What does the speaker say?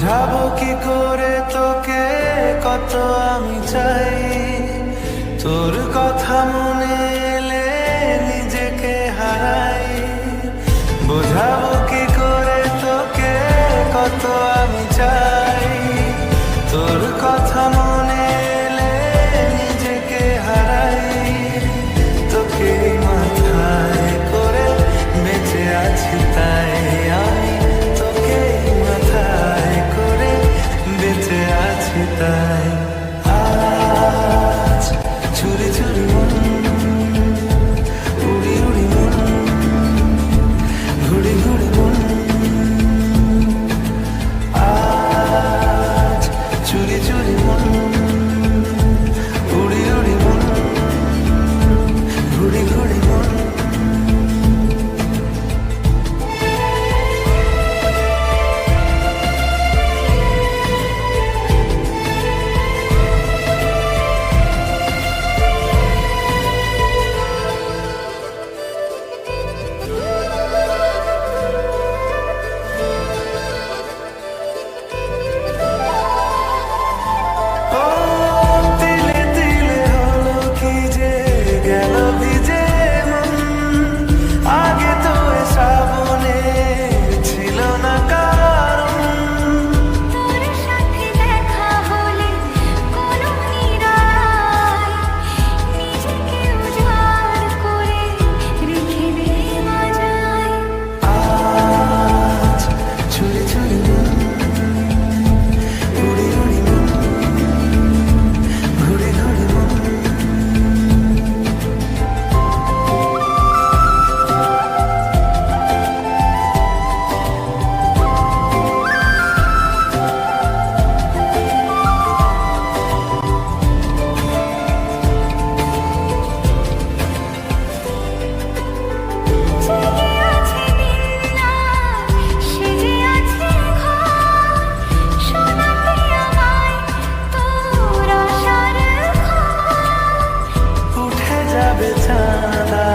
বোঝাবো কি করে তোকে কত আমি চাই। time.